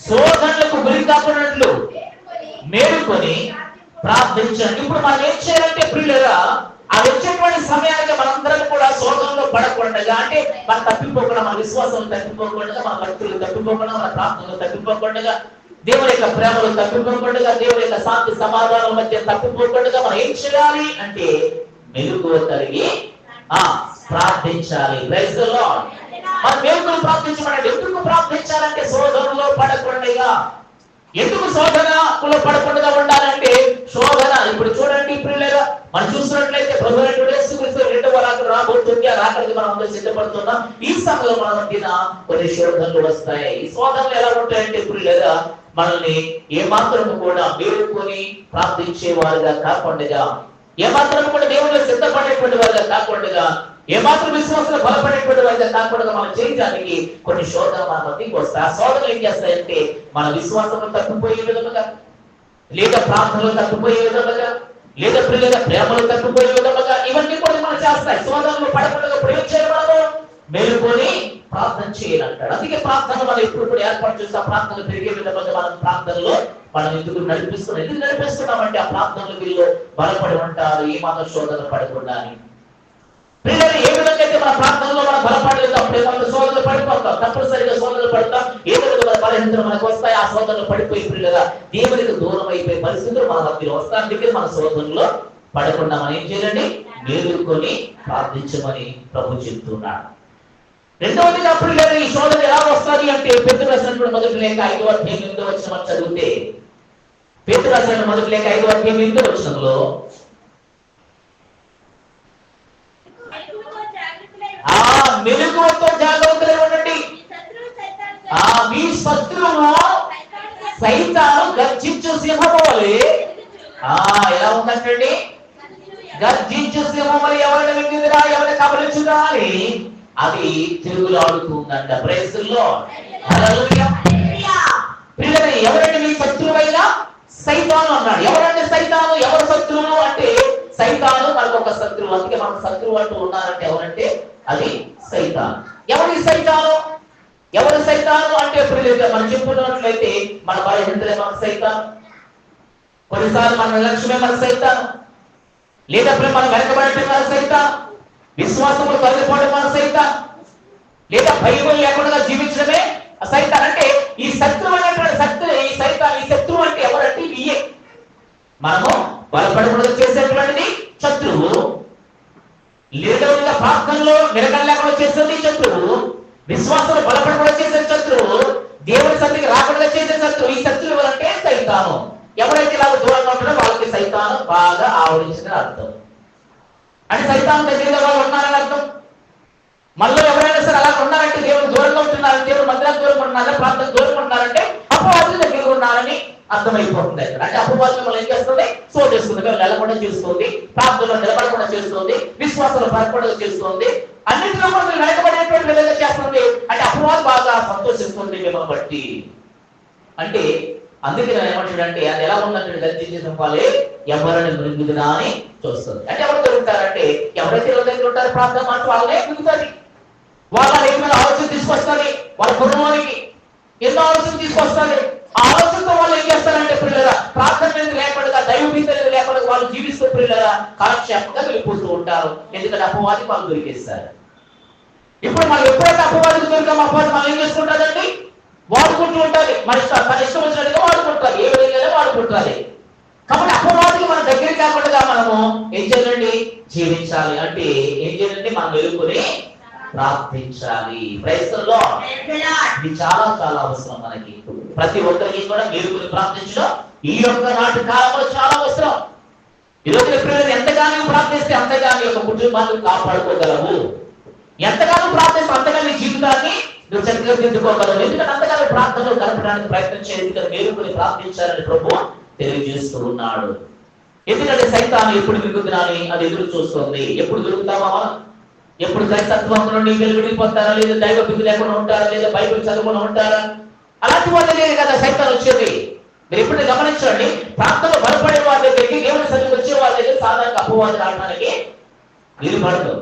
శోధనలకు గురి కాకున్నట్లు మేలుకొని ప్రార్థించండి. ఇప్పుడు మనం ఏం చేయాలంటే ప్రియులుగా ఆ వచ్చేటువంటి సమయానికి మనందరం కూడా శోధనలో పడకుండా అంటే మనం తప్పిపోకుండా మన విశ్వాసం తప్పిపోకుండా మన భక్తులు తప్పిపోకుండా మన ప్రార్థనలు తప్పిపోకుండా దేవుని యొక్క ప్రేమలు తప్పిపోకుండా దేవుని యొక్క శాంతి సమాధానం మధ్య తప్పిపోకుండా మనం ఏం చేయాలి అంటే మెరుగు కలిగి ఆ ప్రార్థించాలి. ప్రైజ్ ద లార్డ్ మనం మెలుగులు ప్రార్థించమనండి ఎందుకు ప్రార్థించాలంటే శోధనలో పడకుండా ఎందుకు శోధనలో పడకుండా ఉండాలంటే శోధన? ఇప్పుడు చూడండి ఇప్పుడు లేదా మనం చూసినట్లయితే ప్రభు రెండవ రాత్రి రాబోతుంది. ఆ రాత్రికి మనం అందరూ సిద్ధపడుతున్నాం. ఈ సమయంలో మనం మధ్యన కొన్ని శోధనలు వస్తాయి. ఈ శోధనలు ఎలా ఉంటాయంటే ఇప్పుడు లేదా మనల్ని ఏమాత్రం కూడా మేలుకొని ప్రార్థించే వారుగా కాకుండా ఏమాత్రం కూడా దేవుళ్ళు సిద్ధపడేటువంటి వారుగా కాకుండా ఏమాత్రం విశ్వాసంలో బలపడేటువంటి వారిగా కాకుండా మనం చేయడానికి కొన్ని శోధన మన మందికి వస్తాయి ఆ శోధనలు ఏం చేస్తాయంటే మన విశ్వాసంలో తప్పిపోయే విధముగా లేదా ప్రార్థనలు తప్పిపోయే విధముగా లేదా పిల్లల ప్రేమలు తప్పిపోయే విధముగా ఇవన్నీ కూడా మనం చేస్తాయి. శోధనలు పడకుండా ప్రయోగం చేయబడదు మేలుకొని ప్రార్థన చేయాలంటాడు. అందుకే ప్రార్థన మనం ఎప్పుడు కూడా ఏర్పాటు చేస్తే. ఆ ప్రార్థనలు పెరిగే విధంగా మనం ప్రార్థనలో మనం ఎందుకు నడిపిస్తున్నాం? ఎందుకు నడిపిస్తున్నామంటే ఆ ప్రార్థనలు వీళ్ళు బలపడి ఉంటారు. ఏ మాత్రం శోధన పడకుండా అని పిల్లలు ఏ విధంగా అయితే మన ప్రార్థనలో మనం బలపడలేదు అప్పుడే మనం సోదరులు పడిపోతాం. తప్పనిసరిగా సోదరులు పడతాం. ఏ విధంగా బలహీనతలు మనకు వస్తాయి ఆ సోదరులు పడిపోయి పిల్లలుగా దేవునికి దూరం అయిపోయే పరిస్థితులు మన దగ్గర వస్తాయి అందుకే మన సోదరుల్లో పడకుండా మనం ఏం చేయాలండి? మేలుకొని ప్రార్థించమని ప్రభు చెప్తున్నాడు. రెండవదిగా పిల్లలు ఈ శోధన ఎలా వస్తుంది అంటే పెద్ద రాసినటువంటి మొదటి లేక ఐదో అధ్యాయం ఎనిమిదో వచ్చిన చదివితే పెద్ద రాసిన మొదటి లేక ఐదో అధ్యాయం ఎనిమిదో వచ్చినంలో ఎక్కువగా జాగ్రత్తలై ఆ మెలకువతో జాగ్రత్తగా ఉండండి ఆ మీ శత్రువు సైతాను గర్జించు సింహము వలె ఆ ఎలా ఉందంటండి? గర్జించు సింహం వలె ఎవరిని వెంగిదిరా ఎవరిని కబలించుదా అని అది తిరుగులాడుతుందంట. ప్రైస్తుల్లో పిల్లలు ఎవరంటే మీ శత్రువైనా? సైతాను అన్నాడు. ఎవరంటే సైతాను? ఎవరు శత్రువు అంటే సైతాను మనకు ఒక శత్రువు. అందుకే మన శత్రువు అంటూ ఉన్నారంటే ఎవరంటే అది సైతాను. ఎవరి సైతాను? ఎవరు సైతాను అంటే ప్రియులుగా మనం చెప్పుకున్నట్లయితే మన బలహీనతలే మన సైతాను. కొన్నిసార్లు మన నిర్లక్ష్యమే మన సైతాను. లేదా మనం వెనకబడటం మన సైతాను. విశ్వాసములు కలిగిపోవడం మన సైతాను. లేదా భయం లేకుండా జీవించడమే ఆ సైతాన్. అంటే ఈ శత్రువు అనేటువంటి శత్రు ఈ సైతాన్ ఈ శత్రువు అంటే ఎవరంటే ఇయే మనము బలపడకుండా చేసేటువంటిది శత్రువు. లీడర్గా పాత్రలో నిలకడ లేకుండా చేస్తుంది శత్రువు. విశ్వాసం బలపడకుండా చేసే శత్రువు. దేవుడి సన్నిధికి రాకుండా చేసే శత్రువు. ఈ శత్రువు ఎవరంటే సైతాను. ఎవరైతే ఇలా దూరంగా ఉంటారో వాళ్ళకి సైతాను బాగా ఆవరించిన అర్థం. అంటే సైతాను దగ్గరగా వాళ్ళు ఉన్నారని అర్థం. మళ్ళీ ఎవరైనా సరే అలా ఉన్నారంటే దేవుడు దూరంగా ఉంటున్నారు దేవుడు మందిరానికి దూరంగా ఉన్నారని ప్రాంతం దూరంగా ఉన్నారంటే అపవాదులు దగ్గర ఉన్నారని అర్థమైపోతుంది అక్కడ. అంటే అపవాదం మిమ్మల్ని ఏం చేస్తుంది? సో చేస్తుంది. మేము నిలబడకుండా చేస్తుంది ప్రార్థనలో నిలబడకుండా చేస్తుంది విశ్వాసంలో పడకుండా చేస్తుంది అన్నింటిలో కూడా మీరు వెనకబడేటువంటి విధంగా చేస్తుంది. అంటే అపవాదం బాగా సంతోషిస్తుంది మిమ్మల్ని బట్టి. అంటే అందుకే నేను ఏమంటాడంటే అది ఎలా ఉందంటే గర్జించే సింహాలే ఎవరిని మృంగుదా అని చూస్తుంది. అంటే ఎవరు దొరుకుతారంటే ఎవరైతే దగ్గర ఉంటారో ప్రార్థన అంటే వాళ్ళనే మృంగుతుంది వాళ్ళ ఎక్కువ ఆలోచన తీసుకొస్తుంది వాళ్ళ కుటుంబానికి ఎన్నో ఆలోచన తీసుకొస్తుంది ఆలోచనతో వాళ్ళు ఏం చేస్తారంటే పిల్లరా ప్రార్థన మీద లేకుండా దైవ భీతలు లేకుండా వాళ్ళు జీవిస్తూ పిల్లరా కాలక్షేపంగా వెళ్ళిపోతూ ఉంటారు. ఎందుకంటే అపవాది వాళ్ళు దొరికేస్తారు. ఇప్పుడు మనం ఎప్పుడైతే అపవాదికి దొరికాం అపవాది మనం ఏం చేసుకుంటారండి వాడుకుంటూ ఉంటుంది మన ఇష్టం మన ఇష్టం వచ్చినట్టుగా వాడుకుంటారు ఏ విధంగా వాడుకుంటారు కాబట్టి అపవాదికి మన దగ్గర కాకుండా మనము ఏం చేయాలండి? జీవించాలి. అంటే ఏం చేయాలంటే మనం ఎదుర్కొని ప్రార్థించాలి. క్రైస్తవుల్లో ఇది చాలా చాలా అవసరం మనకి. ప్రతి ఒక్కరికి కూడా మేలుకొని ప్రార్థించడం ఈ యొక్క నాటి కాలంలో చాలా అవసరం. ఈరోజు ఎప్పుడైనా ఎంతగానో ప్రార్థిస్తే అంతగానో యొక్క కుటుంబాన్ని కాపాడుకోగలవు. ఎంతగానో ప్రార్థిస్తే అంతగానో జీవితాన్ని నువ్వు చక్కగా దిద్దుకోగలవు. ఎందుకంటే అంతగానో ప్రార్థనలు కలపడానికి ప్రయత్నం చేయాలి ఎందుకంటే మేలుకొని ప్రార్థించాలని ప్రభు తెలియజేస్తూ ఉన్నాడు. ఎందుకంటే సైతాను ఎప్పుడు మిగుతున్నాని అది ఎదురు చూస్తుంది. ఎప్పుడు దొరుకుతామా? ఎప్పుడు క్రైస్తత్వం నుండి వెలువడిపోతారా లేదా దైవ బుద్ధి లేకుండా ఉంటారా? లేదా బైబిల్ చదువుకుని ఉంటారా? అలాంటి వాళ్ళే లేదు కదా సైతం వచ్చేది. మీరు ఎప్పుడు గమనించండి ప్రాంతంలో బలపడే వాళ్ళ దగ్గరికి దేవుని సన్నిధికి వచ్చే వాళ్ళ దగ్గర సాధారణ అపవాదం రావడానికి వీలు పడదు.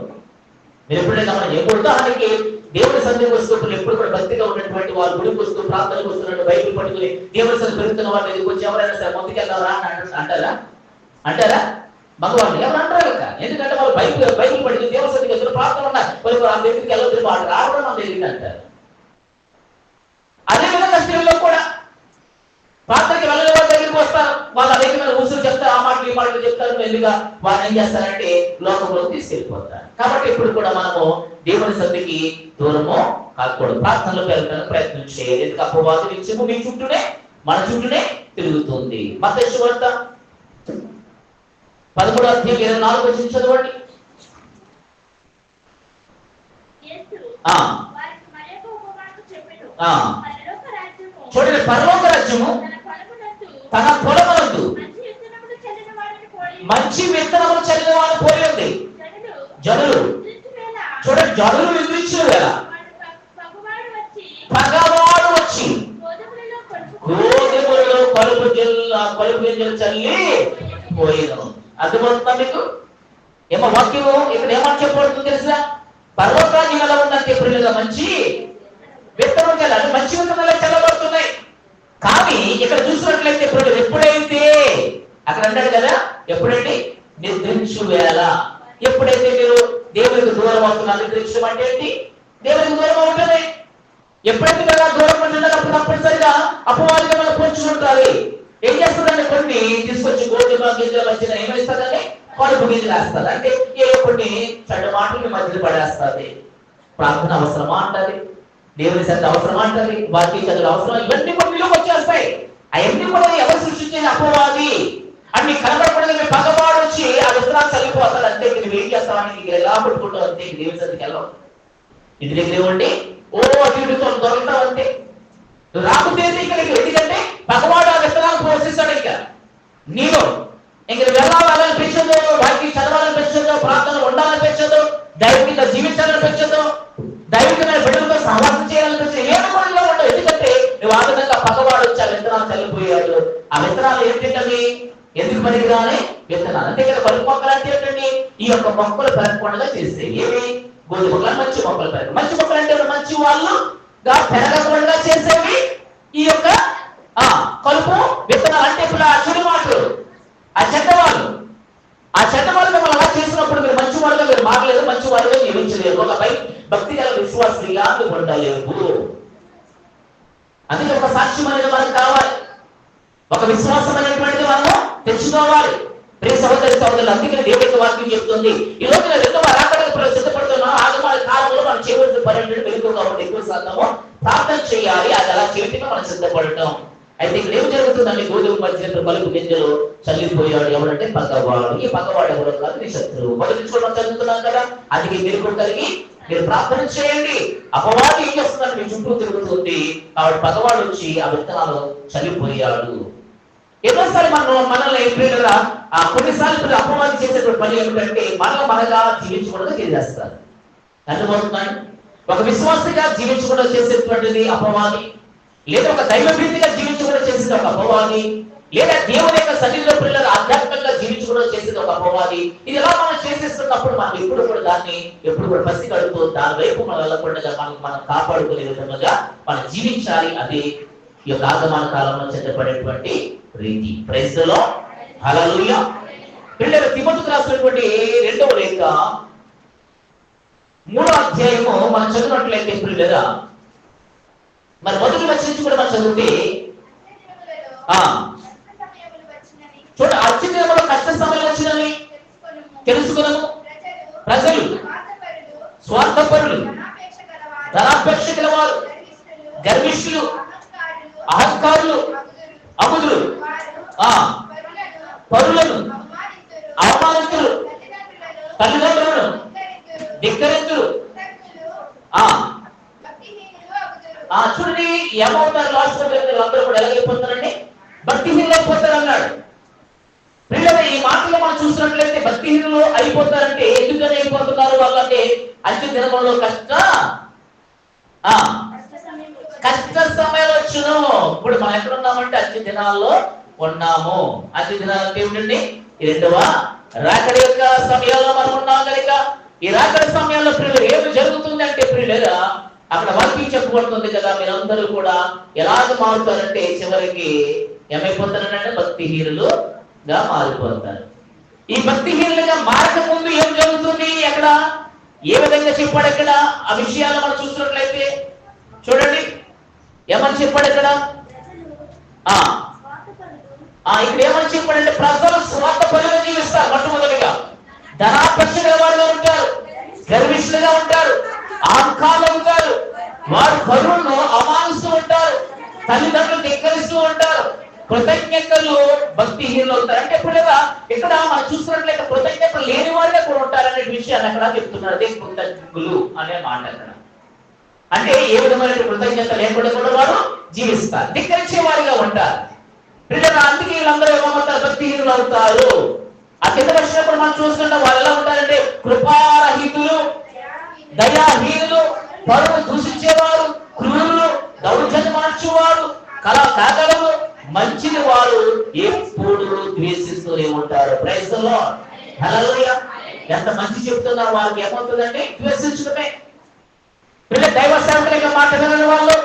మీరు ఎప్పుడైనా గమనించి ఎప్పుడు ఉదాహరణకి దేవుని సందేహం వస్తున్నప్పుడు ఎప్పుడు కూడా భక్తిగా ఉన్నటువంటి వాళ్ళు గుడికి వస్తూ ప్రార్థనకు వస్తున్నట్టు బైబిల్ పట్టుకుని దేవుని సందేహం పెరుగుతున్న వాళ్ళు దగ్గరికి వచ్చి ఎవరైనా సరే ముందుకెళ్ళారా అంటారా? అంటారా? మగవాళ్ళు ఎవరు అంటారు కదా ఎందుకంటే వాళ్ళు బైబిల్ బైబిల్ పట్టుకుని దేవుని సన్నిధికి ప్రార్థన ఉన్నారు వాళ్ళు ఆ దగ్గరికి వెళ్ళొద్దు వాళ్ళు రావడం మన దగ్గరికి అంటారు. అదేవిధంగా స్త్రీల్లో కూడా. ప్రార్థనకి వెళ్ళని వాళ్ళ దగ్గరికి వస్తారు. వాళ్ళ దగ్గర మీద ఊసులు చెప్తారు ఆ మాటలు ఈ మాటలు చెప్తారు. మెల్లిగా వాళ్ళు ఏం చేస్తారంటే లోకంలో తీసుకెళ్ళిపోతారు. కాబట్టి ఇప్పుడు కూడా మనము దేవుని సన్నిధికి దూరము కాకూడదు. ప్రార్థనలో వెళ్ళడానికి ప్రయత్నం చేయాలి. ఎందుకు అపవాదు నిత్యము మీ చుట్టూనే మన చుట్టూనే తిరుగుతుంది. మత వార్త పదమూడు అధ్యాయం ఇరవై నాలుగు వచ్చి చదవండి. చూడండి పరలోక రాజ్యము తన పొలమునందు పొలమనందు మంచి విత్తనములు చల్లిన వారిని పోలి ఉంది. జనులు చూడండి జనులు నిద్రించిన వేళ. పగువాడు వచ్చి గోధుమలలో కలుపు జిల్ల కలుపు గింజలు చల్లి పోయిన అర్థమవుతుందా మీకు? ఏమో వాక్యము ఇక్కడ ఏమని చెప్పబడుతుంది తెలుసా? పర్వతాన్ని ఎలా ఉందంటే ఇప్పుడు మంచి విత్తనం చల్లాలి మంచి విత్తనాలే చల్లబడుతున్నాయి. కానీ ఇక్కడ చూసినట్లయితే ఇప్పుడు ఎప్పుడైతే అక్కడ అంటాడు కదా ఎప్పుడండి? నిద్రించు వేళ. ఎప్పుడైతే మీరు దేవునికి దూరం అవుతున్నారు నిద్రించడం అంటే ఏంటి? దేవునికి దూరం అవుతుంది ఎప్పుడైతే కదా దూరం ఉంటున్నారో అప్పుడు తప్పనిసరిగా అపవాదిగా మనం పోల్చుకుంటారు. ఏం చేస్తుందంటే కొన్ని తీసుకొచ్చి గోధుమ గింజలు మధ్యన ఏమేస్తుందండి కడుపు గింజలు వేస్తుంది అంటే ఏదో కొన్ని చెడ్డ మాటలు మధ్యలో పడేస్తుంది. ప్రార్థన అవసరమా అంటది. దేవుని శ్రద్ధ అవసరమా అంటది. వాక్య చదువులు అవసరం. ఇవన్నీ కూడా మీలోకి వచ్చేస్తాయి. అవన్నీ కూడా ఎవరు సృష్టించేది అపవాది? అన్ని కనబడకుండా మీ పగవాడు వచ్చి ఆ విత్తనాలు చల్లిపోతాడు. అంతే మీరు ఏం చేస్తామని నీకు ఎలా పట్టుకుంటావు అంతే దేవుని సత్యకి వెళ్ళవు. ఇంటి దగ్గర ఇవ్వండి ఓ అటు దొరుకుతావు అంతే. నువ్వు రాకపోతే ఇక్కడికి ఎందుకంటే పగవాడు ఆ విత్తనాలు పోషిస్తాడు ఇక. నీలో ఇంక వెళ్ళాలనిపించదు వారికి చదవాలనిపించదు ప్రార్థన ఉండాలనిపించదు దైవికంగా జీవించాలనిపించదు దైవికమైన బిడ్డలతో సహవాసం చేయాలనిపించదు ఏ కూడా ఉండవు. ఎందుకంటే నువ్వు ఆ విధంగా పగవాడు వచ్చి ఆ విత్తనాలు చల్లిపోయాడు. ఆ విత్తనాలు ఏంటంటే ఎందుకు పనికిరాని విత్తనాలు అంటే ఇక్కడ పలుపు మొక్కలు అంటే ఏంటండి? ఈ యొక్క మొక్కలు పెరగకుండా చేస్తే ఏమి గోధుమ మొక్కలు మంచి మొక్కలు పెరగ మంచి మొక్కలు అంటే మంచి వాళ్ళు పెరగ పెరగకుండా చేసేవి ఈ యొక్క ఆ కలుపు విత్తనాలు అంటే ఇప్పుడు ఆ చెడు మాటలు ఆ చెడ్డ వాళ్ళు ఆ చెడ్డ వాళ్ళు మిమ్మల్ని అలా చేసినప్పుడు మీరు మంచి వాళ్ళుగా మీరు మారలేదు మంచి వాళ్ళుగా జీవించలేరు ఒక పై భక్తి గల విశ్వాసంగా మీరు ఉండలేవు అందుకే ఒక సాక్ష్యం అనేది మనకు కావాలి ఒక విశ్వాసం అనేటువంటిది మనము తెచ్చుకోవాలి ప్రియ సహోదరి సహోదరులు అందుకని దేవుడికి వాక్యం చెప్తుంది ఈ రోజు నేను రెండవ రాకడకు సిద్ధపడుతున్నాం ఆగమాల కాలంలో మనం చేయవలసిన పని ఏంటంటే వెలుగు కాబట్టి ఎక్కువ శాతము ప్రార్థన చేయాలి. అది అలా చేయటమే మనం సిద్ధపడటం అయితే ఇక్కడ ఏం జరుగుతుందండి గోధుమ మధ్య బలుపు గింజలు చల్లిపోయాడు. ఎవరంటే పగవాడు. ఈ పగవాడు ఎవరు కాదు నీ శత్రువు. మొదటి చదువుతున్నాం కదా. అది మీరు కూడా కలిగి మీరు ప్రార్థన చేయండి. అపవాది ఏం చేస్తుందని మీ చుట్టూ తిరుగుతుంది. కాబట్టి పగవాడు వచ్చి ఆ విత్తనాలు చల్లిపోయాడు. ఎన్నోసారి మనం మనల్ని ఎప్పుడైనా ఆ కొన్నిసార్లు అపవాది చేసేటువంటి పని ఏమిటంటే మనల్ని మనగా జీవించకూడదు తెలియజేస్తారు అర్థమవుతున్నాయి ఒక విశ్వాసగా జీవించకుండా చేసేటువంటిది అపవాది లేదా ఒక దైవభీతిగా జీవించకుండా చేసేది ఒక అపవాది లేదా దేవుని యొక్క సన్నిధిలో పిల్లలు ఆధ్యాత్మికంగా జీవించకుండా చేసేది ఒక అపవాది. ఇది ఎలా మనం చేసేస్తున్నప్పుడు మనం ఎప్పుడు కూడా దాన్ని ఎప్పుడు కూడా పసి కడుతూ దాని వైపు మనం వెళ్ళకుండా మనం మనం కాపాడుకునే విధంగా మనం జీవించాలి. అది ఈ యొక్క ఆగమాన కాలంలో చెందబడేటువంటి రీతి. ప్రైజ్లో హల్లెలూయా. పిల్లలు తిమోతికి రాసినటువంటి రెండవ లేఖ మూడో అధ్యాయము మనం చదివినట్లయితే పిల్లరా మరి మొదటి వచ్చి కూడా మనం చదివితే? ఆ. చూడ అత్యున్నతమైన కష్ట సమయం వచ్చినవి. తెలుసుకున్నాము. ప్రజలు స్వార్థపరులు ధనాపేక్ష గలవారు గర్విష్ఠులు అహంకారులు అముదులు ఆ. పరులను అవమానితులు తల్లిదండ్రులను ధిక్కరింతులు ఆ. ఆ చూడండి ఏమవుతారు లాస్ట్ అందరూ కూడా ఎలాగైపోతారండి భక్తిహీనులు అయిపోతారు అన్నాడు పిల్లలు ఈ మాటలు మనం చూసినట్లయితే భక్తిహీనులు అయిపోతారంటే ఎందుకని అయిపోతున్నారు వాళ్ళంటే అంత్య దినములలో కష్ట. ఆ. కష్ట సమయంలో వచ్చును. ఇప్పుడు మనం ఎక్కడ ఉన్నామంటే అంత్య దినాల్లో ఉన్నాము. అంత్య దినాలంటే ఏమిటండి? రెండవ రాకడి యొక్క సమయంలో మనం ఉన్నాం కనుక ఈ రాకడ సమయంలో ప్రియులు ఏమి జరుగుతుంది అంటే ప్రియులరా అక్కడ వాక్యం చెప్పబడుతుంది కదా మీరందరూ కూడా ఎలాగ మారుతారంటే చివరికి ఏమైపోతారంటే భక్తిహీనులుగా మారిపోతారు. ఈ భక్తిహీనులుగా మారక ముందు ఏం జరుగుతుంది అక్కడ? ఏ విధంగా చెప్పాడు అక్కడ? ఆ విషయాలు మనం చూస్తున్నట్లయితే చూడండి. ఏమని చెప్పాడు ఇక్కడ ఆ. ఆ ఇక్కడ ఏమని చెప్పాడంటే ప్రజలు స్వార్థ పనులు జీవిస్తారు మొట్టమొదటిగా. ధనాపక్ష ఉంటారు. గర్విష్ఠులుగా ఉంటారు. ఆంకాలు ఉంటారు వారు పరువులను అమానుస్తూ ఉంటారు. తల్లిదండ్రులు ధిక్కరిస్తూ ఉంటారు. కృతజ్ఞతలు భక్తిహీనులు అవుతారు అంటే ఎప్పుడైనా ఇక్కడ మనం చూస్తున్నట్లయితే కృతజ్ఞతలు లేని వారిగా కూడా ఉంటారు అనే విషయాన్ని అక్కడ చెప్తున్నారు. అదే కృతజ్ఞులు అనే మాట అక్కడ. అంటే ఏ విధమైన కృతజ్ఞత లేకుండా కూడా వారు జీవిస్తారు. ధిక్కరించే వారిగా ఉంటారు. అందుకే వీళ్ళందరూ ఏమవుతారు? భక్తిహీనులు అవుతారు. ఆ కింద వచ్చినప్పుడు మనం చూసుకుంటాం వాళ్ళు ఎలా ఉంటారంటే కృపారహితులు దయాహీనులు పరువు దూషించేవారు క్రూరులు దౌర్జన్యమనర్చువారు కళా కాగలరు మంచిది వారు ఎప్పుడు ద్వేషిస్తూనే ఉంటారు. ప్రయత్నంలో ఎంత మంచి చెప్తున్నారు వారికి ఏమవుతుందండి ద్వేషించడమే. పిల్ల దైవ సేవకుల యొక్క మాట వినని వాళ్ళు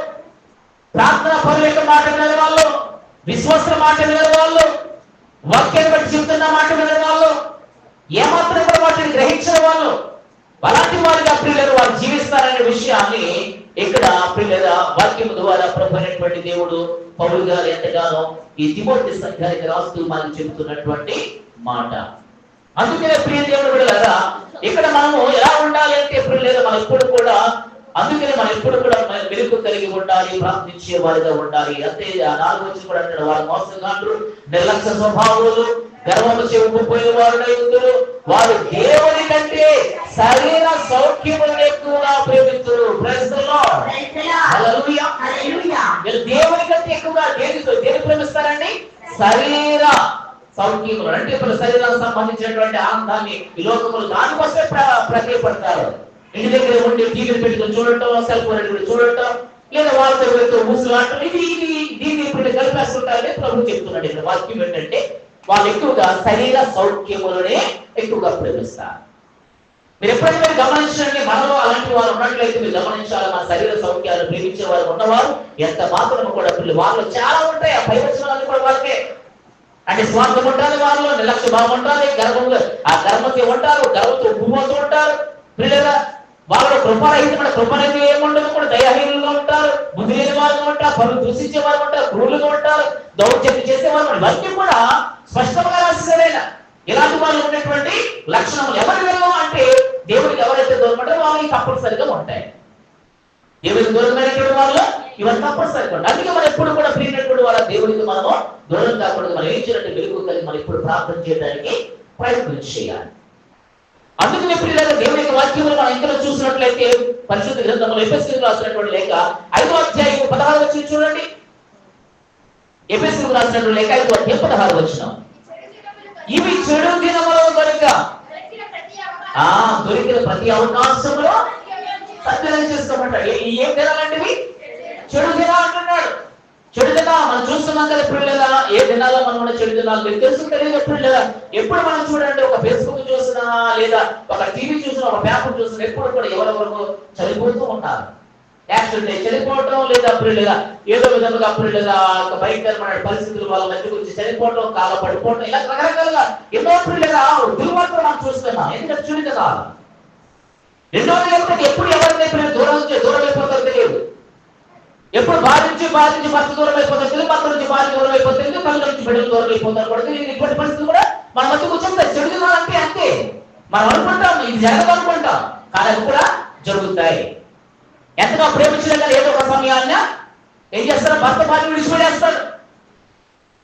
ప్రార్థన పరుల యొక్క మాట వినని వాళ్ళు విశ్వాసుల మాట వినని వాళ్ళు వాక్యాన్ని బట్టి చెబుతున్న మాట వినని వాళ్ళు. ఏమాత్రం కూడా వాటిని గ్రహించిన వాళ్ళు. అలాంటి వారికి ప్రియులను వారు జీవిస్తారనే విషయాన్ని ఇక్కడ ప్రియుల వాక్యం ద్వారా ప్రభుత్వ దేవుడు పౌరు గారు ఎంతగానో ఈ తిమోతి సంఘానికి రాస్తూ మనకు చెబుతున్నటువంటి మాట. అందుకనే ప్రియ దేవుడు కదా ఇక్కడ మనము ఎలా ఉండాలి అంటే ప్రియులు మనం ఎప్పుడు కూడా అందుకనే మనం ఎప్పుడు కూడా వెలుగు కలిగి ఉండాలి ప్రార్థించే వారిగా ఉండాలి. అంతే ఆ నాలుగు వచ్చి కూడా అంటాడు వారు మోసగాండ్రు నిర్లక్ష్య స్వభావులు గర్వము చెప్పుకుపోయిన వారుడై ఉందరు. వారు దేవుని కంటే శరీర సౌఖ్యములను ఎక్కువగా. Hallelujah. వీళ్ళు దేవుని కంటే ఎక్కువగా దేనితో దేని ప్రేమిస్తారండి? శరీర సౌఖ్యములు. అంటే ఇప్పుడు శరీరానికి సంబంధించినటువంటి ఆనందాన్ని ఈ లోకములు దానికోసమే ప్ర ప్రక్రియపడతారు ఇంటి దగ్గర ఉండి టీవీలు పెట్టుకుని చూడటం సెల్ ఫోన్ పెట్టుకుని చూడటం లేదా వాళ్ళతో వీళ్ళతో ముసులాడటం ఇది ఇది దీన్ని ఇప్పుడు కలిపేస్తుంటారని ప్రభు చెప్తున్నాడు. ఇక్కడ వాక్యం ఏంటంటే వాళ్ళు ఎక్కువగా శరీర సౌఖ్యములనే ఎక్కువగా ప్రేమిస్తారు. మీరు ఎప్పుడైనా గమనించండి మనలో అలాంటి వారు ఉన్నట్లయితే మీరు గమనించాలి మన శరీర సౌఖ్యాలు ప్రేమించే వారు ఉన్నవారు ఎంత మాత్రం కూడా పిల్లలు వాళ్ళు చాలా ఉంటాయి ఆ పై కూడా వాళ్ళకే. అంటే స్వార్థం ఉండాలి వాళ్ళు నిర్లక్ష్య భావం ఉండాలి గర్భంలో ఆ గర్భంతో ఉంటారు గర్భంతో ఉప్పుమోతూ పిల్లల అయితే మన కృపఅనేది ఏముండదు? కూడా దయాహీనులుగా ఉంటారు బుద్ధి లేని వారుగా ఉంటారు పనులు దూషించే వారు ఉంటారు క్రూరులుగా ఉంటారు దౌర్జన్యం చేసే వారు ఇవన్నీ కూడా స్పష్టంగా రాసేసారైనా ఇలాంటి వాళ్ళు ఉన్నటువంటి లక్షణములు ఎవరి వెళ్ళం అంటే దేవుడికి ఎవరైతే దూరపడ్డారో వాళ్ళకి తప్పనిసరిగా ఉంటాయి. దేవుడికి దూరమైనటువంటి వాళ్ళు? ఇవన్నీ తప్పనిసరిగా ఉంటాయి. అందుకే మనం ఎప్పుడు కూడా ప్రియనటువంటి వాళ్ళ దేవుడికి మనము దూరం కాకుండా మనం ఏం చేయాలంటే వెలుగు కలిగి మనం ఇప్పుడు ప్రార్థన చేయడానికి ప్రయత్నం చేయాలి. అందుకని ప్రియులారా దేవుని యొక్క వాక్యములు మనం ఇందులో చూసినట్లయితే పరిశుద్ధ గ్రంథంలో ఎఫెస్సీలు రాసినటువంటి లేక ఐదో అధ్యాయం పదహారు వచ్చి చూడండి. ఎఫెస్సీలు రాసినటువంటి లేక ఐదో అధ్యాయం పదహారు వచ్చిన. ఇవి చెడు దినములో కనుక ఆ దొరికిన ప్రతి అవకాశంలో సత్యం చేసుకోమంటాడు ఏం దినాలంటే చెడు దినాలు అంటున్నాడు. చెడు దినా మనం చూస్తున్నాం కదా ఎప్పుడు లేదా ఏ దినాల్లో మనం ఉన్న చెడు దినాలు మీకు తెలుసు తెలియదు ఎప్పుడు లేదా ఎప్పుడు మనం చూడండి ఒక ఫేస్బుక్ చూసినా లేదా ఒక టీవీ చూసినా ఒక పేపర్ చూసినా ఎప్పుడు కూడా ఎవరెవరు చనిపోతూ ఉంటారు. యాక్సిడెంట్ అయ్యి చనిపోవటం లేదా అప్పుడు లేదా ఏదో విధంగా అప్పుడు లేదా ఒక భయంకరమైన పరిస్థితులు వాళ్ళ మధ్య గురించి చనిపోవటం కాల పడిపోవటం ఇలా రకరకాలుగా ఎన్నో అప్పుడు లేదా దుర్మార్గం మనం చూస్తున్నాం. ఎందుకంటే చెడు కదా? రెండోది ఎప్పుడు ఎవరిని ఎప్పుడు దూరం దూరం అయిపోతారో తెలియదు. ఎప్పుడు బాధించి బాధించి భర్త దూరం అయిపోతుంది భర్త నుంచి భార్య దూరం అయిపోతుంది తల్లి నుంచి బిడ్డలు దూరం అయిపోతారు కూడా ఇప్పటి పరిస్థితి పరిస్థితులు కూడా మన మధ్య కూర్చుంటాయి చెడు అంటే అంతే. మనం అనుకుంటాం ఇది జరగదు అనుకుంటాం. కానీ అవి కూడా జరుగుతాయి. ఎంతగా ప్రేమించిన కానీ ఏదో ఒక సమయాన్న ఏం చేస్తారు? భర్త భార్య విడిచిపెడేస్తారు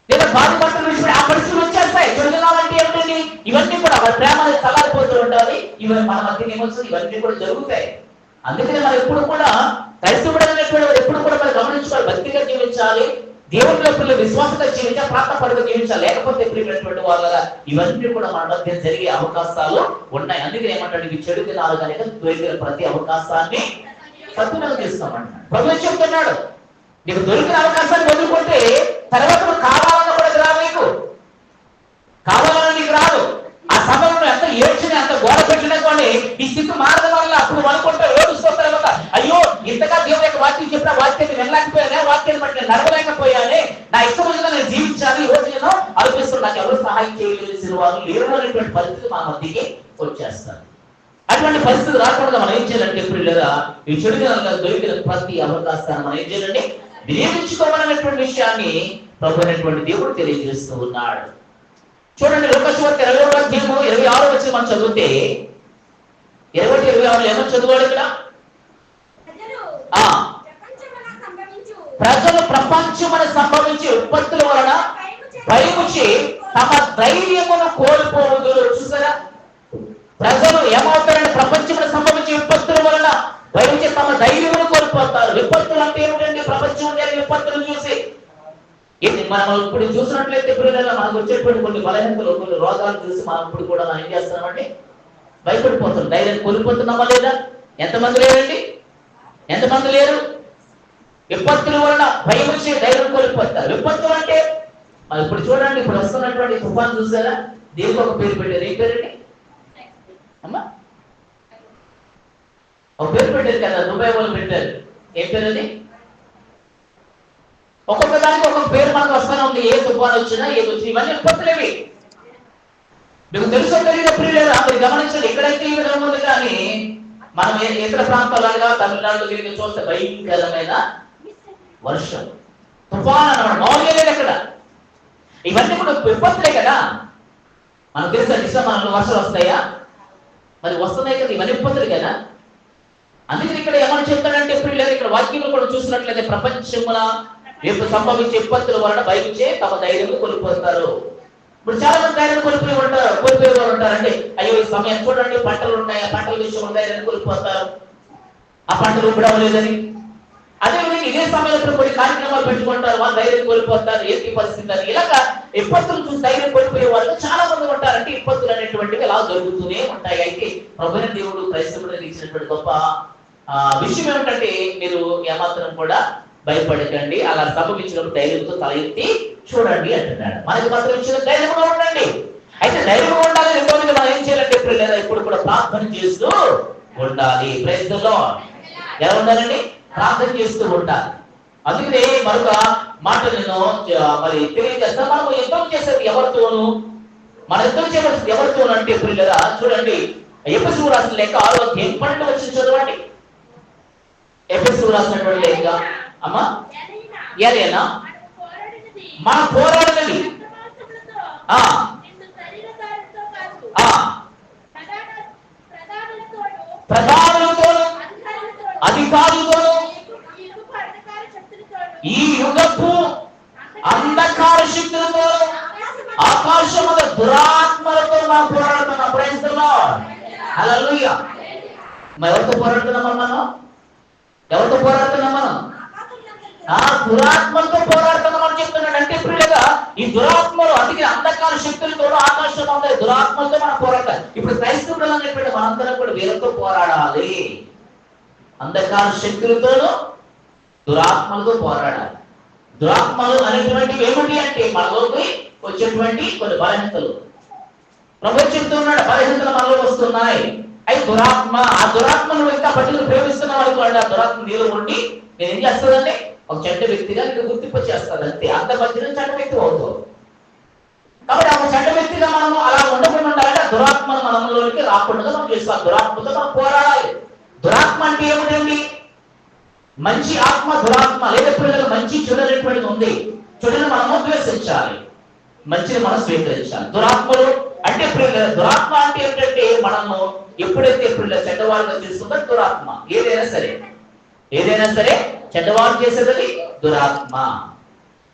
లేదా భార్య భర్త విడిచిపెడి ఆ పరిస్థితులు వచ్చేస్తాయి. చెడు అంటే ఏమిటండి? ఇవన్నీ కూడా వాళ్ళ ప్రేమ అనేది తలారిపోతూ ఉండాలి. ఇవన్నీ మన మధ్య ఏమొస్తుంది? ఇవన్నీ కూడా జరుగుతాయి. అందుకనే మనం ఎప్పుడు కూడా క్రైస్తవుడైనటువంటి ఎప్పుడు కూడా మనం గమనించుకోవాలి భక్తిగా జీవించాలి దేవుని యొక్క విశ్వాసంగా జీవించాలి ప్రార్థన పడుతూ జీవించాలి లేకపోతే ప్రియమైనటువంటి వాళ్ళ ఇవన్నీ కూడా మన మధ్య జరిగే అవకాశాలు ఉన్నాయి. అందుకని ఏమంటాడు ఇవి చెడు దినాలు కనుక దొరికిన ప్రతి అవకాశాన్ని సద్వినియోగం చేసుకోమంటున్నాడు ప్రభు చెప్తున్నాడు? నీకు దొరికిన అవకాశాన్ని వదులుకుంటే తర్వాత నువ్వు కావాలన్న కూడా రాదు. నీకు కావాలని నీకు రాదు. సభలను ఎంత ఏడ్చినా ఎంత గోడ పెట్టినా కానీ ఈ స్థితి మారడం వల్ల అప్పుడు అనుకుంటా ఏడుస్తుంటారు కదా. అయ్యో ఇంతగా దేవుడు యొక్క వాక్యం చెప్పిన వాక్యాన్ని వినలేకపోయానే వాక్యాన్ని బట్టి నేను నడవలేకపోయాను నా ఇష్టం వచ్చిన నేను జీవించాలి ఈరోజు నేను అనిపిస్తున్నా నాకు ఎవరు సహాయం చేయలేని వారు లేరు అనేటువంటి పరిస్థితి మా మధ్యకి వచ్చేస్తారు అటువంటి పరిస్థితి రాకుండా మనం ఏం చేయాలంటే ఇప్పుడు లేదా? ఈ చెడు దొరికిన ప్రతి అవకాశాన్ని మనం ఏం చేయాలండి వినియోగించుకోవాలనేటువంటి విషయాన్ని ప్రభు అనేటువంటి దేవుడు తెలియజేస్తూ ఉన్నాడు. చూడండి లోకస్వార్త ఇరవై ఒకటో అధ్యాయము ఇరవై ఆరు వచ్చి మనం చదివితే ఇరవై ఒకటి ఇరవై ఆరు ఏమో చదువాడు ఇక్కడ? ప్రజలు. ప్రపంచమున సంభవించు. ప్రపంచమున విపత్తుల వలన భయముచి తమ ధైర్యమును కోల్పోవదురు. చూసారా? ప్రజలు ఏమవుతారంటే ప్రపంచంలో సంభవించే విపత్తుల వలన భయముచి తమ ధైర్యమును కోల్పోతారు. విపత్తులు అంటే ఏమిటండి? ప్రపంచం జరిగే విపత్తులు చూసి ఏంటి? మనం ఇప్పుడు చూసినట్లయితే ఇప్పుడు మనకు వచ్చేటువంటి కొన్ని బలహీనతలు కొన్ని రోగాలు చూసి మనం ఇప్పుడు కూడా మనం ఏం చేస్తున్నామండి భయపడిపోతున్నాం. ధైర్యం కోల్పోతున్నామా లేదా? ఎంతమంది లేరండి? ఎంతమంది లేరు? విపత్తుల వలన భయం వచ్చి ధైర్యం కోల్పోతారు విపత్తులు అంటే మరి ఇప్పుడు చూడండి ఇప్పుడు వస్తున్నటువంటి తుఫాన్ చూసారా? దీనికి ఒక పేరు పెట్టారు. ఏం పేరండి? అమ్మా? ఒక పేరు పెట్టారు కదా దుబాయ్ వాళ్ళు పెట్టారు. ఏం పేరు అది ఒక్కొక్క దానికి ఒక్కొక్క పేరు మనకు వస్తానే ఉంది. ఏ తుఫాన్ వచ్చినా ఏ వచ్చినా ఇవన్నీ ఉత్పత్తులేవి మీకు తెలుసో తెలియదు ప్రియులేదా మీరు గమనించండి. ఎక్కడైతే ఈ విధంగా ఉంది కానీ మనం ఇతర ప్రాంతాలుగా తమిళనాడు తిరిగి చూస్తే భయంకరమైన వర్షం. తుఫాన్ అన్నమాట. మామూలుగా లేదు అక్కడ. ఇవన్నీ కూడా విపత్తులే కదా. మనకు తెలుసా డిసెంబర్లో వర్షాలు వస్తాయా? మరి వస్తున్నాయి కదా. ఇవన్నీ విపత్తులు కదా. అందుకని ఇక్కడ ఏమని చెప్తాడంటే ఇప్పుడు లేదు. ఇక్కడ వాక్యంలో కూడా చూసినట్లయితే ప్రపంచమున రేపు సంభవించే విపత్తుల వలన భయపించే తమ ధైర్యం కోల్పోతారు. ఇప్పుడు చాలా మంది ధైర్యం కోల్పోయి ఉంటారు కోల్పోయే వాళ్ళు ఉంటారండి అయ్యో ఈ సమయం చూడండి పంటలు ఉన్నాయి ఆ పంటల విషయంలో ధైర్యాన్ని కోల్పోతారు. ఆ పంటలు ఇవ్వడం అవ్వలేదని. అదేవిధంగా ఇదే సమయంలో కొన్ని కార్యక్రమాలు పెట్టుకుంటారు వాళ్ళు ధైర్యం కోల్పోతారు ఏంటి పరిస్థితి అని. ఇలాగా విపత్తులు చూసి ధైర్యం కోల్పోయే వాళ్ళు చాలా మంది ఉంటారంటే విపత్తులు అనేటువంటివి ఇలా జరుగుతూనే ఉంటాయి. అయితే ప్రభుత్వ దేవుడు క్రైస్తవుడు ఇచ్చినటువంటి గొప్ప ఆ, విషయం ఏమిటంటే మీరు ఏమాత్రం కూడా భయపడకండి. అలా సంభవించినప్పుడు ధైర్యంతో తల ఎత్తి చూడండి అంటున్నాడు. మనకి మాత్రం ఇచ్చిన ధైర్యంగా ఉండండి. అయితే ధైర్యంగా ఉండాలి. రెండో మనం ఏం చేయాలంటే ఇప్పుడు లేదా ఇప్పుడు కూడా ప్రార్థన చేస్తూ ఉండాలి. ప్రయత్నంలో ఎలా ఉండాలండి ప్రార్థన చేస్తూ ఉండాలి. అందుకనే మరొక మాట నేను మరి తెలియజేస్తా మనం యుద్ధం చేసేది ఎవరితోను మన యుద్ధం చేయవలసింది ఎవరితోను అంటే ఇప్పుడు లేదా చూడండి. ఎపిసు రాసిన లేక ఆరో అధ్యాయం పన్నెండు వచ్చింది చదవండి. ఎపిసు రాసినటువంటి లేక అమ్మా? ఎలైనా మన పోరాడదని. రక్తమాంసములతో ఆ. ఆ. ప్రధాన ప్రధానులతోనూ ఈ యుగపు అంధకార శక్తులతో ఆకాశముల దురాత్మలతో మనం పోరాడుతున్నాం. ప్రయత్నిస్తున్నాం అలా మరి ఎవరితో పోరాడుతున్నాం మనం? ఎవరితో పోరాడుతున్నాం ఆ దురాత్మలతో పోరాడుతున్నాం అని చెప్తున్నాడు. అంటే ప్రియులుగా ఈ దురాత్మలు అందుకే అంధకార శక్తులతో ఆకాశంలో ఉంది. దురాత్మలతో మనం పోరాడాలి ఇప్పుడు క్రైస్తవులు అని మనందరం కూడా వీళ్ళతో పోరాడాలి. అంధకార శక్తులతోనూ దురాత్మలతో పోరాడాలి. దురాత్మలు అనేటువంటివి ఏమిటి అంటే మనలోకి వచ్చేటువంటి కొన్ని బలహీనతలు. ప్రభు చెప్తున్నాడు బలహీనతలు మనలో వస్తున్నాయి. అయితే దురాత్మ ఆ దురాత్మను ఇంకా పట్టుకుని ప్రేమిస్తున్న వాళ్ళు ఆ దురాత్మ నీళ్ళు ఉండి నేను ఏం చేస్తుందండి ఒక చెడ్డ వ్యక్తిగా నీకు గుర్తింపు అంతే. అంత మధ్యన చెడ్డ వ్యక్తి అవుతావు. కాబట్టి ఆ చెడ్డ వ్యక్తిగా మనము అలా ఉండకుండా ఉండాలంటే దురాత్మను మనలోనికి రాకుండా మనం చేస్తాం. దురాత్మతో మనం పోరాడాలి. దురాత్మ అంటే ఏమిటండి? మంచి ఆత్మ దురాత్మ లేదా పిల్లలకు మంచి చెడు ఉంది. చెడును మనము ద్వేషించాలి. మంచిని మనం స్వీకరించాలి. దురాత్మలు అంటే పిల్లలు. దురాత్మ అంటే ఏంటంటే మనము ఎప్పుడైతే పిల్లలు చెడ్డవాళ్ళుగా తీసుకుందో దురాత్మ. ఏదైనా సరే. ఏదైనా సరే చెడ్డవాడు చేసేది దురాత్మ.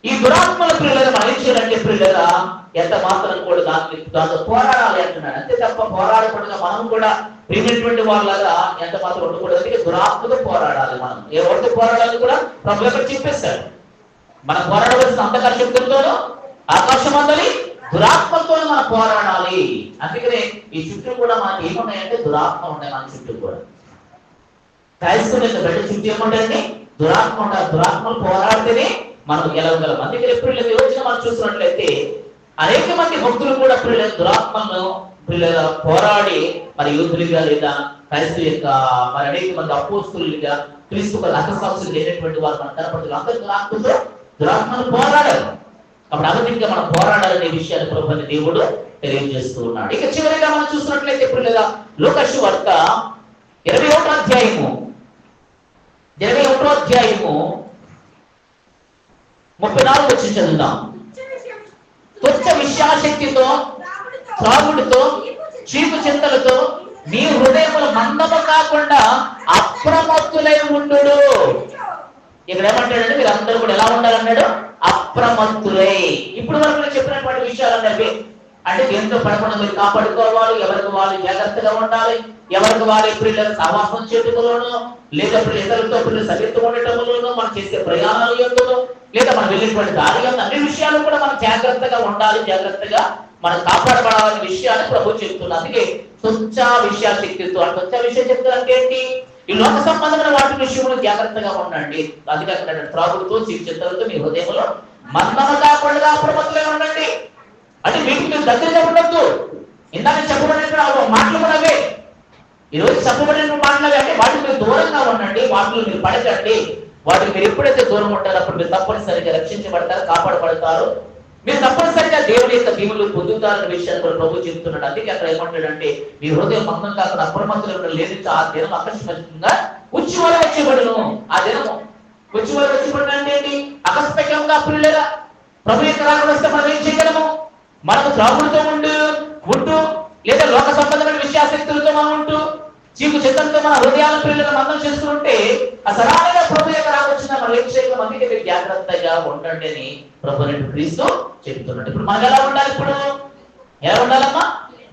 ఈ దురాత్మల పిల్లలు మరణించాలంటే ఏం ఎంత మాత్రం కూడా దాన్ని దాంతో పోరాడాలి అంటున్నాడు. అంతే తప్ప పోరాడకుండా మనం కూడా ప్రియమైనటువంటి వాళ్ళగా ఎంత మాత్రం ఉండకూడదు అందుకే దురాత్మతో పోరాడాలి మనం. ఎవరితో పోరాడాలి కూడా ప్రభు ఇక్కడ మన మనం పోరాడవలసిన అంధకార శక్తులతోనూ ఆకాశం అందరి దురాత్మలతో మనం పోరాడాలి. అందుకనే ఈ చుట్టూ కూడా మనకి ఏమున్నాయంటే దురాత్మ ఉన్నాయి మన చుట్టూ కూడా. క్రైస్తవుల యొక్క బిడ్డ చుట్టూ ఏముంటాయండి? దురాత్మ ఉంటారు దురాత్మలు పోరాడితేనే మనం గెలవగలం అందుకే ఎప్పుడు ఈ మనం చూసినట్లయితే అనేక మంది భక్తులు కూడా పిల్లల దురాత్మలను పిల్లల పోరాడి మరి యూతులుగా లేదా క్రైస్తవ యొక్క మరి అనేక మంది అపోస్తులుగా క్రీస్తు అకస్మాత్తులు లేనటువంటి వారు మనం కనపడుతున్నారు. అందరూ దురాత్మతో దురాత్మను పోరాడారు. అప్పుడు అగతిగా మనం పోరాడాలనే విషయాన్ని ప్రభుత్వ దేవుడు తెలియజేస్తూ ఉన్నాడు. ఇక చివరిగా మనం చూసినట్లయితే ఇప్పుడు లేదా లోకశు వార్త ఇరవై ఒకటో అధ్యాయము. ఇరవై ఒకటో అధ్యాయము ముప్పై నాలుగు వచ్చి చదువుదాం. తుచ్చ విశ్వాసక్తితో త్రాగుడితో చీపు చింతలతో నీ హృదయములు మందము కాకుండా అప్రమత్తులై ఉండు ఇక్కడ ఏమంటాడంటే మీరు అందరూ కూడా ఎలా ఉండాలన్నాడు? అప్రమత్తులై. ఇప్పుడు వరకు చెప్పినటువంటి విషయాలు అన్నవి అంటే దేంతో పడకుండా మీరు కాపాడుకోవాలి ఎవరికి వాళ్ళు జాగ్రత్తగా ఉండాలి? ఎవరికి వాళ్ళు ఎప్పుడు సహవాసం చేతుకులోను లేదా పిల్లలు ఇతరులతో పిల్లలు సరిగ్గా మనం చేసే ప్రయాణాల ఎందుకు లేదా మనం వెళ్ళినటువంటి దారి యొక్క అన్ని విషయాలు కూడా మనం జాగ్రత్తగా ఉండాలి జాగ్రత్తగా మనం కాపాడబడాలనే విషయాన్ని ప్రభు చెప్తున్నారు. అందుకే స్వచ్ఛ విషయాల శక్తితో అంటే స్వచ్ఛ విషయం చెప్తారు అంటే ఏంటి? ఈ లోక సంబంధమైన వాటి విషయంలో జాగ్రత్తగా ఉండండి. అది కాకుండా త్రాగుడుతో చిత్తలతో మీ హృదయంలో మన్నమ కాకుండా అప్రమత్తులై ఉండండి. అంటే వీటికి మీరు దగ్గరగా ఉండొద్దు ఇందాక చెప్పబడిన మాటలు కూడా అవే. ఈ రోజు చెప్పబడిన మాటలు అవే. అంటే వాటికి మీరు దూరంగా ఉండండి వాటిలో మీరు పడకండి. వాటికి మీరు ఎప్పుడైతే దూరం ఉంటారో అప్పుడు మీరు తప్పనిసరిగా రక్షించబడతారు కాపాడబడతారు. మీరు తప్పనిసరిగా దేవుని యొక్క దీవులు పొందుతారన్న విషయాన్ని కూడా ప్రభు చెప్తున్నాడు. అందుకే అక్కడ ఏమంటాడంటే మీ హృదయం మందం కాకుండా అప్రమత్తులు లేదు ఆ దినం ఆకస్మికంగా ఉచ్చి వల్ల వచ్చేబడును ఆ దినము ఉచ్చి వల్ల వచ్చేబడును అంటే ఏంటి? ఆకస్మికంగా లేదా ప్రభు యొక్క రాకడ వస్తే మనం ఏం చేయగలము? మనకు త్రాగుడుతో ఉండు ఉంటూ లేదా లోక సంబంధమైన విషయాశక్తులతో మనం ఉంటూ చీకు చిత్తంతో మన హృదయాల పిల్లలను మందం చేస్తుంటే సరాలైన ప్రభు యొక్క రాకొచ్చిన మన ఏం చేయగలం అందుకే మీరు జాగ్రత్తగా ఉండండి అని ప్రభు రెండు క్రీస్తు చెప్తున్నాడు ఇప్పుడు మనం ఎలా ఉండాలి ఇప్పుడు? ఎలా ఉండాలమ్మా?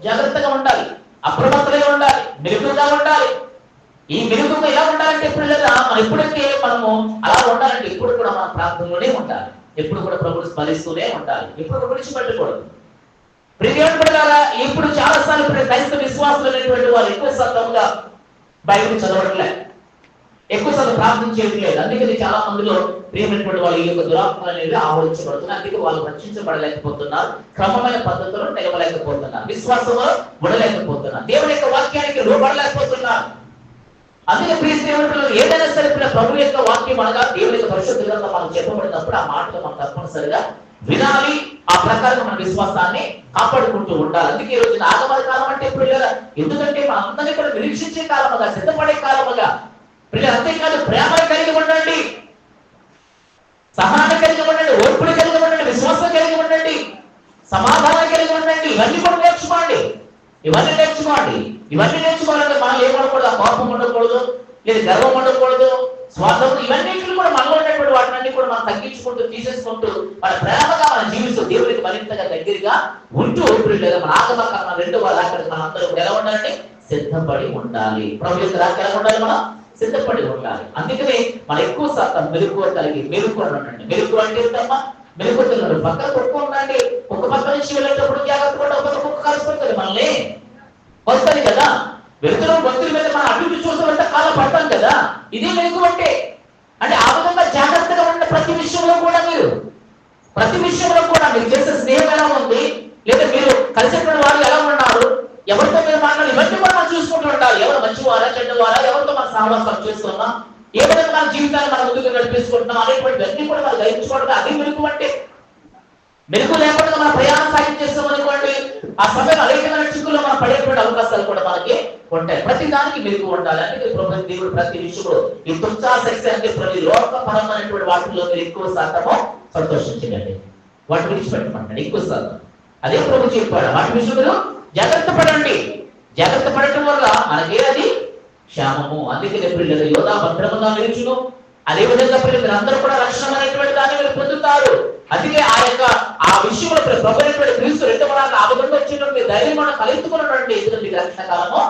జాగ్రత్తగా ఉండాలి. అప్రమత్తులుగా ఉండాలి. మెరుగుగా ఉండాలి. ఈ మెరుగుగా ఎలా ఉండాలంటే ఇప్పుడు లేదా మనం ఎప్పుడైతే మనము అలా ఉండాలంటే ఇప్పుడు కూడా మన ప్రాంతంలోనే ఉండాలి. ఎప్పుడు కూడా ప్రభుని స్మరిస్తూనే ఉండాలి. ఎప్పుడు గురించి విడిచిపెట్టకూడదు. ప్రియమైన బిడ్డలారా ఇప్పుడు చాలా సార్లు ఇప్పుడు క్రైస్తవ విశ్వాసులు అనేటువంటి వాళ్ళు ఎక్కువ శాతంగా బైబిల్ చదవట్లే. ఎక్కువ శాతం ప్రార్థన చేయడం లేదు అందుకని చాలా మందిలో ప్రియమైనటువంటి వాళ్ళు ఈ యొక్క దురాత్మ అనేది ఆవరించబడుతున్నారు. అందుకే వాళ్ళు రక్షించబడలేకపోతున్నారు. క్రమమైన పద్ధతిలో నిలవలేకపోతున్నారు. విశ్వాసంలో ఉండలేకపోతున్నారు. దేవుని యొక్క వాక్యానికి లోబడలేకపోతున్నారు. అందుకే ప్రియ దేవుడు ఏదైనా సరే ప్రభు యొక్క వాక్యం అనగా దేవుని యొక్క పరిశుద్ధ మనం చెప్పబడినప్పుడు ఆ మాటలు మనం తప్పనిసరిగా వినాలి ఆ ప్రకారం మన విశ్వాసాన్ని కాపాడుకుంటూ ఉండాలి. అందుకే ఈ రోజు ఆగమన కాలం అంటే ఇప్పుడు లేదా? ఎందుకంటే మన అందరినీ కూడా నిరీక్షించే కాలముగా సిద్ధపడే కాలముగా. పిల్లలు అంతేకాదు ప్రేమ కలిగి ఉండండి. సహనాన్ని కలిగి ఉండండి. ఓర్పుని కలిగి ఉండండి. విశ్వాసం కలిగి ఉండండి. సమాధానం కలిగి ఉండండి. ఇవన్నీ కూడా నేర్చుకోండి. ఇవన్నీ నేర్చుకోండి. ఇవన్నీ నేర్చుకోవాలంటే మనం ఏమనకూడదు కోపం ఉండకూడదు లేదు గర్వం ఉండకూడదు స్వార్థం ఇవన్నీ కూడా మనలో మనం తీసేసుకుంటూ మన ప్రేమగా మనం జీవిస్తూ దేవుడికి మరింతగా దగ్గరగా ఉంటూ ఇప్పుడు లేదా మన ఆగమ కర్మ రెండు వాళ్ళ అక్కడ మనం అందరూ ఎలా ఉండాలంటే సిద్ధపడి ఉండాలి. ప్రభు యొక్క రాక ఎలా ఉండాలి మనం? సిద్ధపడి ఉండాలి. అందుకనే మన ఎక్కువ శాతం మెరుగు కలిగి మెరుగు ఉండండి. మెరుగు అంటే ఏంటమ్మా? మెరుగు పక్కన కుక్క ఉండండి. కుక్క పక్క నుంచి వెళ్ళేటప్పుడు జాగ్రత్త కూడా ఒక కుక్క కలిసిపోతుంది మనల్ని. వస్తుంది కదా. వెళ్తున్నాం భక్తుల మీద మనం అభివృద్ధి ఇటు కాలం పడతాం కదా. ఇదే మెరుగు అంటే అంటే ఆ విధంగా జాగ్రత్తగా ఉండే ప్రతి విషయంలో కూడా మీరు. ప్రతి విషయంలో కూడా మీరు చేసే స్నేహం ఎలా ఉంది? లేదా మీరు కలిసినటువంటి వారు ఎలా ఉన్నారు? ఎవరితో మీరు మాట్లాడాలి ఇవన్నీ కూడా మనం చూసుకుంటూ ఉండాలి. ఎవరు మంచివారా చెడ్డవారా ఎవరితో మనం సహవాసం చేస్తున్నాం? ఏ విధంగా మన జీవితాన్ని మనం ముందుకు నడిపిస్తున్నాం అనేటువంటివన్నీ కూడా మనం గ్రహించుకోవడం అది మెరుగు అంటే మెరుగు లేకుండా మన ప్రయాణం సాగించేస్తాం అనుకోండి ఆ సమయంలో అనేకమైన చిక్కుల్లో మనం పడేటువంటి అవకాశాలు కూడా మనకి ఉంటాయి. ప్రతి దానికి మెరుగు ఉండాలి. అందుకే ప్రభు దేవుడు ప్రతి విషయంలో ఈ తుచ్చా శక్తి అంటే ప్రతి లోకపరమైనటువంటి వాటిలో మీరు ఎక్కువ శాతము సంతోషించండి. వాటి గురించి పెట్టమంటాడు. ఎక్కువ శాతం. అదే ప్రభు చెప్పాడు. వాటి విషయంలో జాగ్రత్త పడండి. జాగ్రత్త పడటం వల్ల మనకే అది క్షేమము. అందుకే పిల్లలు యోధా భద్రముగా నిలుచును. అదే విధంగా పిల్లలు అందరూ కూడా రక్షణ అనేటువంటి దాన్ని మీరు పొందుతారు. అందుకే ఆ యొక్క ఆ విషయంలో ప్రభు అయినటువంటి క్రీస్తు రెండు మన ఆ వచ్చినప్పుడు ధైర్యం మనం కలుగుతున్నటువంటి ఎందుకంటే మీకు రక్షణ కాలము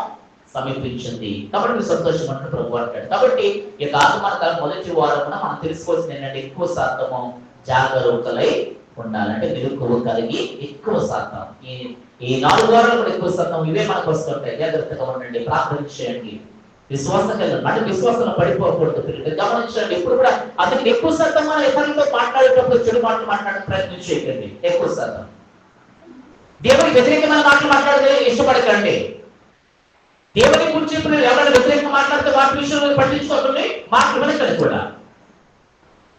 సమీపించింది. కాబట్టి మీరు సంతోషం అంటే ప్రభు అంటాడు. కాబట్టి ఈ యొక్క ఆగమన కాలం మొదటి వారం మనం తెలుసుకోవాల్సింది ఏంటంటే ఎక్కువ శాతము జాగరూకలై ఉండాలంటే మెలకువ కలిగి ఎక్కువ శాతం. ఈ ఈ నాలుగు వారాలు కూడా ఎక్కువ శాతం ఇవే మనకు వస్తుంటాయి. జాగ్రత్తగా ఉండండి ప్రార్థన చేయండి. విశ్వాసం కలిగి అంటే విశ్వాసంలో పడిపోకూడదు. గమనించండి. ఎప్పుడు కూడా అతనికి ఎక్కువ శాతం మన ఇతరులతో మాట్లాడేటప్పుడు చెడు మాటలు మాట్లాడే ప్రయత్నం చేయకండి. ఎక్కువ శాతం. దేవునికి వ్యతిరేకమైన మాటలు మాట్లాడితే ఇష్టపడకండి. దేవుని గురించి ఎవరైనా వ్యతిరేకంగా మాట్లాడితే వాటి విషయంలో పట్టించుకోకండి. మాటలు వినకండి కూడా.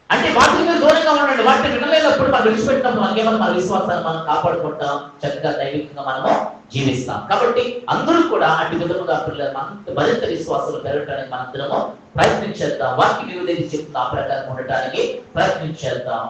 అంటే వాటికి మీరు దూరంగా ఉండండి వాటిని వినలేనప్పుడు మనం విడిచిపెట్టినప్పుడు మనకేమన్నా మన విశ్వాసాన్ని మనం కాపాడుకుంటాం. చక్కగా దైవికంగా మనము జీవిస్తాం. కాబట్టి అందరూ కూడా అటు విధముగా పిల్లలు మరింత విశ్వాసాలు పెరగడానికి మనందరము ప్రయత్నించేద్దాం వాటికి వివిధ చెప్తున్న ఆ ప్రకారం ఉండటానికి ప్రయత్నించేద్దాం